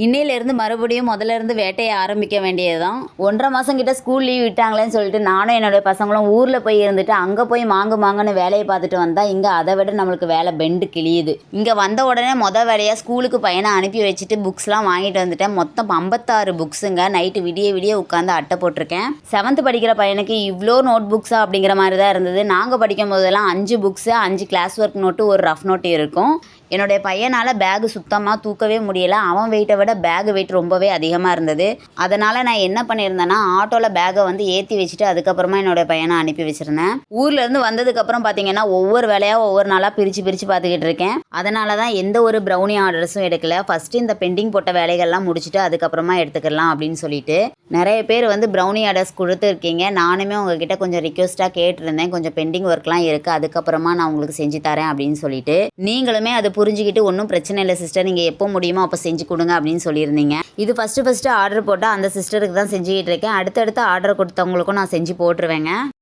இன்னையிலேருந்து மறுபடியும் முதல்ல இருந்து வேட்டையை ஆரம்பிக்க வேண்டியதுதான். ஒன்றரை மாதம் கிட்ட ஸ்கூல் லீவ் விட்டாங்களேன்னு சொல்லிட்டு நானும் என்னுடைய பசங்களும் ஊரில் போய் இருந்துட்டு அங்கே போய் மாங்கு மாங்குன்னு வேலையை பார்த்துட்டு வந்தால் இங்கே அதை விட நம்மளுக்கு வேலை பெண்டு கிழியுது. இங்கே வந்த உடனே மொதல் வேலையாக ஸ்கூலுக்கு பையனை அனுப்பி வச்சுட்டு புக்ஸ்லாம் வாங்கிட்டு வந்துட்டேன். மொத்தம் ஐம்பத்தாறு புக்ஸுங்க நைட்டு விடிய விடிய உட்காந்து அட்டை போட்டிருக்கேன். செவன்த் படிக்கிற பையனுக்கு இவ்வளோ நோட் புக்ஸா அப்படிங்கிற மாதிரி தான் இருந்தது. நாங்கள் படிக்கும் போதெல்லாம் அஞ்சு புக்ஸு அஞ்சு கிளாஸ் ஒர்க் நோட்டு ஒரு ரஃப் நோட்டு இருக்கும். என்னுடைய பையனால் பேகு சுத்தமாக தூக்கவே முடியலை. அவன் வெயிட்டை விட பேக் வெயிட் ரொம்பவே அதிகமாக இருந்தது. அதனால் நான் என்ன பண்ணியிருந்தேன்னா ஆட்டோவில் பேக்கை வந்து ஏற்றி வச்சுட்டு அதுக்கப்புறமா என்னோட பையனை அனுப்பி வச்சுருந்தேன். ஊர்லேருந்து வந்ததுக்கப்புறம் பார்த்தீங்கன்னா ஒவ்வொரு வேலையாக ஒவ்வொரு நாளாக பிரித்து பிரித்து பார்த்துக்கிட்டு இருக்கேன். அதனால தான் எந்த ஒரு ப்ரௌனி ஆர்டர்ஸும் எடுக்கல. ஃபஸ்ட்டு இந்த பெண்டிங் போட்ட வேலைகள்லாம் முடிச்சுட்டு அதுக்கப்புறமா எடுத்துக்கலாம் அப்படின்னு சொல்லிட்டு நிறைய பேர் வந்து ப்ரௌனி ஆர்டர்ஸ் கொடுத்துருக்கீங்க. நானுமே உங்ககிட்ட கொஞ்சம் ரிக்வெஸ்ட்டாக கேட்டிருந்தேன். கொஞ்சம் பெண்டிங் ஒர்க்லாம் இருக்குது அதுக்கப்புறமா நான் உங்களுக்கு செஞ்சு தரேன் அப்படின்னு சொல்லிட்டு நீங்களுமே அது புரிஞ்சுக்கிட்டு ஒன்றும் பிரச்சனை இல்லை சிஸ்டர் நீங்கள் எப்போ முடியுமோ அப்போ செஞ்சு கொடுங்க அப்படின்னு அப்படின்னு சொல்லியிருந்தீங்க. இது ஃபஸ்ட்டு ஃபஸ்ட்டு ஆர்டர் போட்டால் அந்த சிஸ்டருக்கு தான் செஞ்சுக்கிட்டு இருக்கேன். அடுத்தடுத்து ஆர்டர் கொடுத்தவங்களுக்கும் நான் செஞ்சு போட்டுருவேங்க.